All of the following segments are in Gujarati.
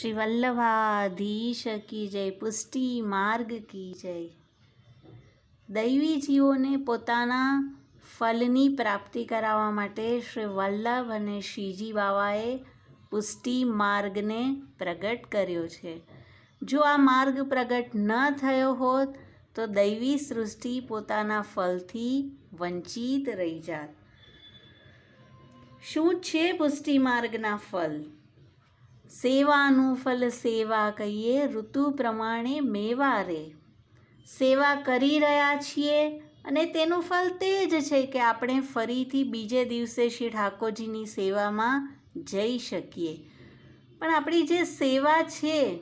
શ્રી વલ્લભાધીશ કી જય, પુષ્ટિ માર્ગ કી જય. દૈવી જીવોને પોતાના ફલની પ્રાપ્તિ કરાવવા માટે શ્રી વલ્લભ અને શ્રીજી બાવાએ પુષ્ટિ માર્ગને પ્રગટ કર્યો છે. જો આ માર્ગ પ્રગટ ન થયો હોત, તો દૈવી સૃષ્ટિ પોતાના ફલથી વંચિત રહી જાત. શું છે પુષ્ટિ માર્ગના ફલ? સેવાનું ફલ સેવા કહીએ ઋતુ પ્રમાણે મેવા રે સેવા કરી રહ્યા છીએ અને તેનું ફલ તે જ છે કે આપણે ફરીથી બીજે દિવસે શ્રી ઠાકોરજીની સેવામાં જઈ શકીએ. પણ આપણી જે સેવા છે,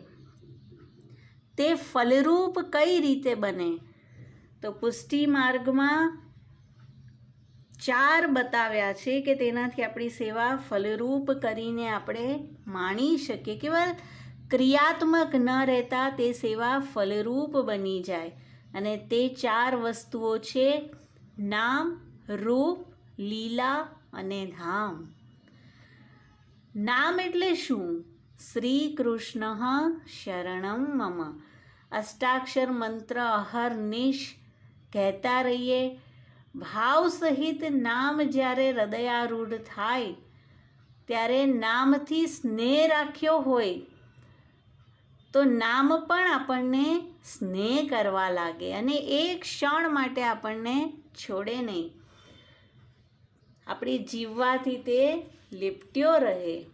તે ફલરૂપ કઈ રીતે બને? તો પુષ્ટિ માર્ગમાં ચાર બતાવ્યા છે કે તેનાથી આપણી સેવા ફલરૂપ કરીને આપણે માણી શકીએ કેવલ ક્રિયાત્મક ન રહેતા તે સેવા ફલરૂપ બની જાય. અને તે ચાર વસ્તુઓ છે, નામ, રૂપ, લીલા અને ધામ. નામ એટલે શું? શ્રી કૃષ્ણ શરણમ મમ. અષ્ટાક્ષર મંત્ર અહર્નિશ કહેતા રહીએ. ભાવ સહિત નામ જ્યારે હૃદયારૂઢ થાય, ત્યારે નામથી સ્નેહ રાખ્યો હોય, તો નામ પણ આપણને સ્નેહ કરવા લાગે અને એક ક્ષણ માટે આપણને છોડે નહીં. આપણી જીવવાથી તે લીપટ્યો રહે.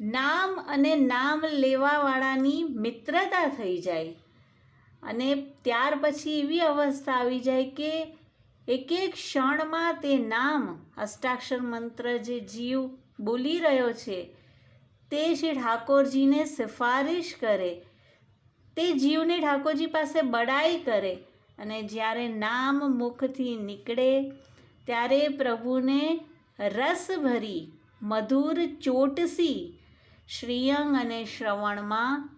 નામ અને નામ લેવાવાળાની મિત્રતા થઈ જાય અને ત્યાર પછી એવી અવસ્થા આવી જાય કે એક એક ક્ષણમાં તે નામ અષ્ટાક્ષર મંત્ર જે જીવ બોલી રહ્યો છે, તે શ્રી ઠાકોરજીને સિફારિશ કરે. તે જીવને ઠાકોરજી પાસે બડાઈ કરે અને જ્યારે નામ મુખથી નીકળે, ત્યારે પ્રભુને રસ ભરી મધુર ચોટસી શ્રીયંગ અને શ્રવણમાં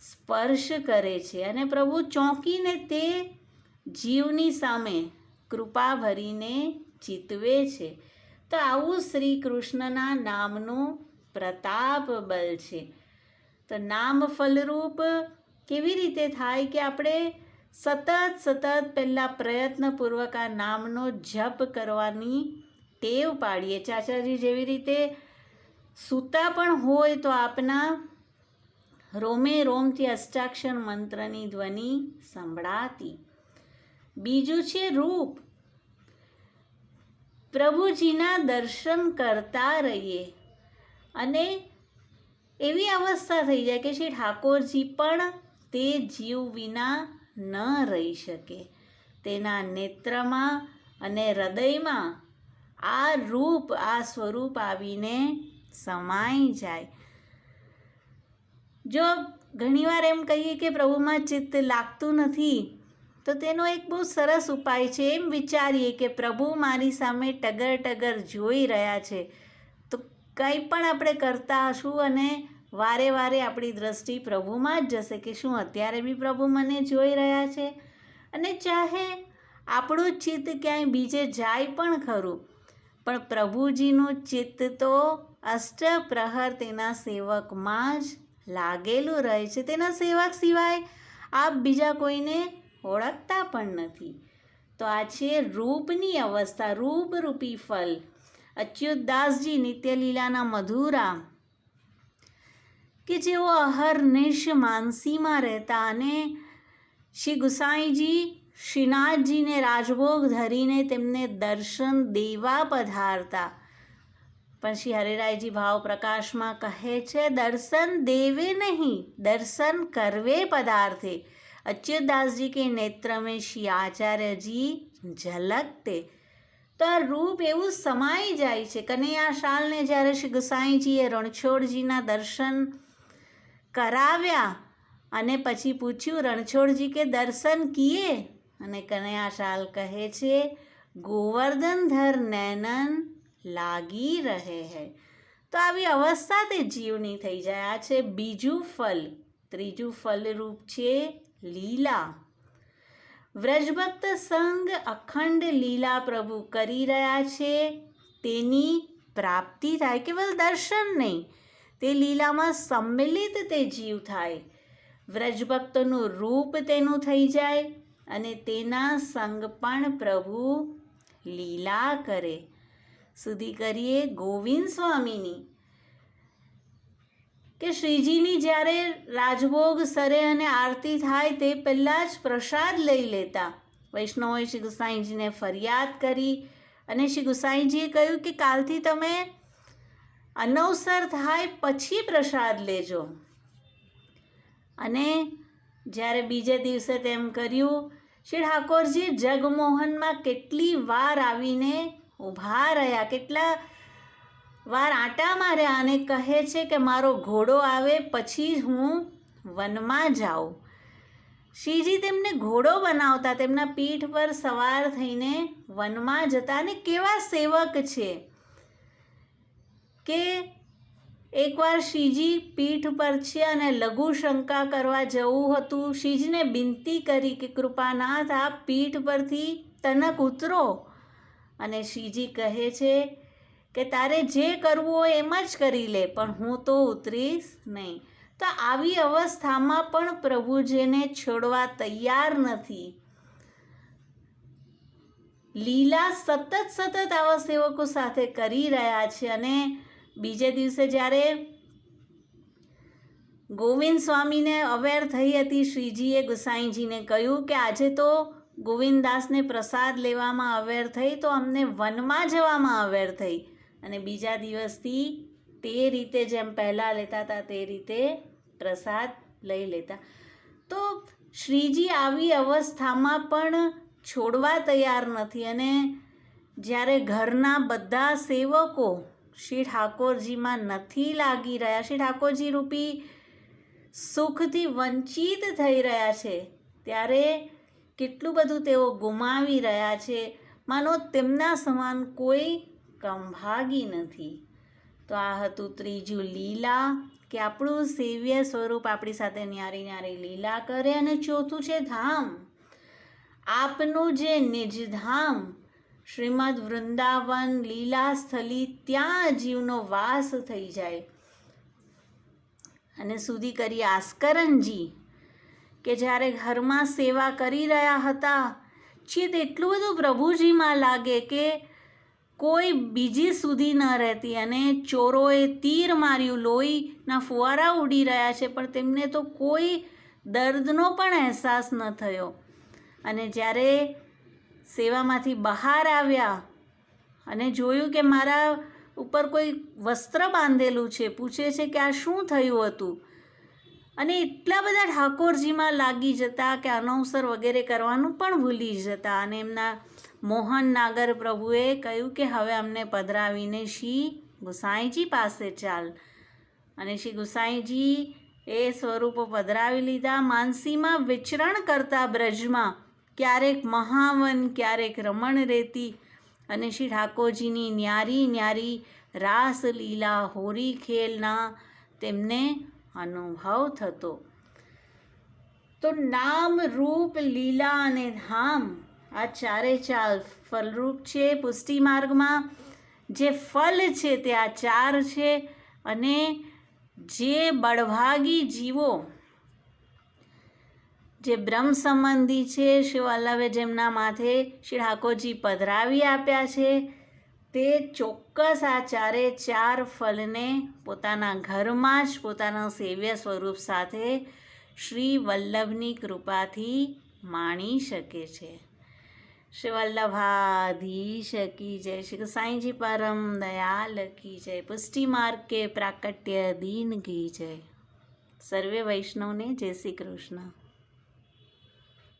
સ્પર્શ કરે છે. અને પ્રભુ ચોંકીને તે જીવની સામે કૃપા ભરીને જીતવે છે. તો આવું શ્રી કૃષ્ણના નામનું પ્રતાપ બલ છે. તો નામ ફલરૂપ કેવી રીતે થાય કે આપણે સતત સતત પહેલાં પ્રયત્નપૂર્વક આ નામનો જપ કરવાની ટેવ પાડીએ. ચાચાજી જેવી રીતે સૂતા પણ હોય તો આપના રોમે રોમથી અષ્ટાક્ષર મંત્રની ધ્વનિ સંભળાતી. બીજું છે રૂપ. પ્રભુજીના દર્શન કરતા રહીએ. અને એવી અવસ્થા થઈ જાય કે શ્રી ઠાકોરજી પણ તે જીવ વિના ન રહી શકે. તેના નેત્રમાં અને હૃદયમાં આ રૂપ, આ સ્વરૂપ આવીને સમાઈ જાય. જો ઘણીવાર એમ કહીએ કે પ્રભુમાં ચિત્ત લાગતું નથી તો તેનો એક બહુ સરસ ઉપાય છે, એમ વિચારીએ કે પ્રભુ મારી સામે ટગર ટગર જોઈ રહ્યા છે. તો કંઈ પણ આપણે કરતા હશું અને વારે વારે આપણી દ્રષ્ટિ પ્રભુમાં જ જશે કે શું અત્યારે બી પ્રભુ મને જોઈ રહ્યા છે? અને ચાહે આપણું ચિત્ત ક્યાંય બીજે જાય પણ ખરું, પણ પ્રભુજીનું ચિત્ત તો અષ્ટપ્રહર તેના સેવકમાં જ લાગેલું રહે છે. તેના સેવક સિવાય આપ બીજા કોઈને ઓળખતા પણ નથી. તો આ છે રૂપની અવસ્થા, રૂપરૂપી ફલ. અચ્યુતદાસજી નિત્યલીલાના મધુરા, કે જેઓ અહર્નિશ માનસીમાં રહેતા અને શ્રી ગુસાઈજી શ્રીનાથજીને રાજભોગ ધરીને તેમને દર્શન દેવા પધારતા. પણ શ્રી હરિરાયજી ભાવ પ્રકાશમાં કહે છે, દર્શન દેવે નહીં, દર્શન કરવે પદાર્થે. અચ્યુતદાસજી કે में श्री आचार्य जी झलकते તો આ રૂપ એવું સમાઈ જાય છે. કનૈયા શાલને જ્યારે શ્રી ગુસાઈજીએ રણછોડજીના દર્શન કરાવ્યા અને પછી પૂછ્યું, રણછોડજી કે દર્શન કીએ? અને કનૈયા શાલ કહે છે, ગોવર્ધનધર નૈનન લાગી રહે હૈ. તો આવી અવસ્થા તે જીવની થઈ જાય. આ છે બીજું ફલ. ત્રીજું ફલ રૂપ છે લીલા. વ્રજભક્ત સંગ અખંડ લીલા પ્રભુ કરી રહ્યા છે. તેની પ્રાપ્તિ થાય કેવલ દર્શન નહીં, તે લીલામાં સંમિલિત તે જીવ થાય. વ્રજભક્તનું રૂપ તેનું થઈ જાય અને તેના સંગ પણ પ્રભુ લીલા કરે. સુધી કરીએ ગોવિંદ સ્વામીની કે શ્રીજીની જ્યારે રાજભોગ સરે અને આરતી થાય તે પહેલાં જ પ્રસાદ લઈ લેતા. વૈષ્ણવોએ શ્રી ગુસાઈજીને ફરિયાદ કરી અને શ્રી ગુસાઈજીએ કહ્યું કે કાલથી તમે અનવસર થાય પછી પ્રસાદ લેજો. અને જ્યારે બીજે દિવસે તેમ કર્યું, શ્રી ઠાકોરજી જગમોહનમાં કેટલી વાર આવીને ઊભા રહ્યા, કેટલા વાર આટા માર્યા અને કહે છે કે મારો ઘોડો આવે પછી જ હું વનમાં જાઉં. શ્રીજી તેમને ઘોડો બનાવતા તેમના પીઠ પર સવાર થઈને વનમાં જતા અને કેવા સેવક છે કે એકવાર શ્રીજી પીઠ પર છે અને લઘુ શંકા કરવા જવું હતું શ્રીજીને બિનતી કરી કે કૃપાનાથ આ પીઠ પરથી તનક ઉતરો. અને શ્રીજી કહે છે કે તારે જે કરવું હોય એમ જ કરી લે, પણ હું તો ઉતરીશ નહીં. તો આવી અવસ્થામાં પણ પ્રભુજીને છોડવા તૈયાર નથી. લીલા સતત સતત આવા સેવકો સાથે કરી રહ્યા છે અને બીજે દિવસે જ્યારે ગોવિંદ સ્વામીને અવેર થઈ હતી, શ્રીજીએ ગુસાઈજીને કહ્યું કે આજે તો ગોવિંદદાસને પ્રસાદ લેવામાં અવેર થઈ, તો અમને વનમાં જવામાં અવેર થઈ. અને બીજા દિવસથી તે રીતે જેમ પહેલાં લેતા હતા તે રીતે પ્રસાદ લઈ લેતા. તો શ્રીજી આવી અવસ્થામાં પણ છોડવા તૈયાર નથી અને જ્યારે ઘરના બધા સેવકો શ્રી ઠાકોરજીમાં નથી લાગી રહ્યા, શ્રી ઠાકોરજી રૂપી સુખથી વંચિત થઈ રહ્યા છે, ત્યારે કેટલું બધું તેઓ ગુમાવી રહ્યા છે, માનો તેમના સમાન કોઈ કંભાગી નથી. તો આ હતું ત્રીજું લીલા, કે આપણું સેવ્ય સ્વરૂપ આપણી સાથે ન્યારી ન્યારી લીલા કરે. અને ચોથું છે ધામ. આપનું જે નિજધામ શ્રીમદ વૃંદાવન લીલા સ્થલી, ત્યાં જીવનો વાસ થઈ જાય. અને સુધી કરી આસ્કરણજી કે જ્યારે ઘરમાં સેવા કરી રહ્યા હતા ચિત્ત એટલું બધું પ્રભુજીમાં લાગે કે કોઈ બીજી સુધી ન રહેતી અને ચોરોએ તીર માર્યું, લોહીના ફુવારા ઉડી રહ્યા છે, પણ તેમને તો કોઈ દર્દનો પણ અહેસાસ ન થયો. અને જ્યારે સેવામાંથી બહાર આવ્યા અને જોયું કે મારા ઉપર કોઈ વસ્ત્ર બાંધેલું છે, પૂછે છે કે આ શું થયું હતું? અને એટલા બધા ઠાકોરજીમાં લાગી જતા કે અનવસર વગેરે કરવાનું પણ ભૂલી જતા અને એમના મોહન નાગર પ્રભુએ કહ્યું કે હવે અમને પધરાવીને શ્રી ગુસાઈજી પાસે ચાલ. અને શ્રી ગુસાઈજી એ સ્વરૂપો પધરાવી લીધા. માનસીમાં વિચરણ કરતા બ્રજમાં ક્યારેક મહાવન, ક્યારેક રમણ રેતી અને શ્રી ઠાકોરજીની ન્યારી ન્યારી રાસલીલા હોરી ખેલના તેમને અનુભવ થતો. તો નામ રૂપ લીલા અને ધામ આ ચારે ચાર ફલરૂપ છે પુષ્ટિ માર્ગમાં. જે ફલ છે તે આ ચાર છે અને જે બળભાગી જીવો, જે બ્રહ્મ સંબંધી છે, શિવ વલ્લભે જેમના માથે શ્રી ઠાકોરજી પધરાવી આપ્યા છે, તે ચોક્કસ આ ચારે ચાર ફલને પોતાના ઘરમાં જ પોતાના સેવ્ય સ્વરૂપ સાથે શ્રી વલ્લભની કૃપાથી માણી શકે છે. શ્રી વલ્લભાધીશ કી જય શ્રી સાંઈજી પરમ દયાલ કી જય પુષ્ટિ માર્ગ કે પ્રાકટ્ય દીન કી જય સર્વે વૈષ્ણવને જય શ્રી કૃષ્ણ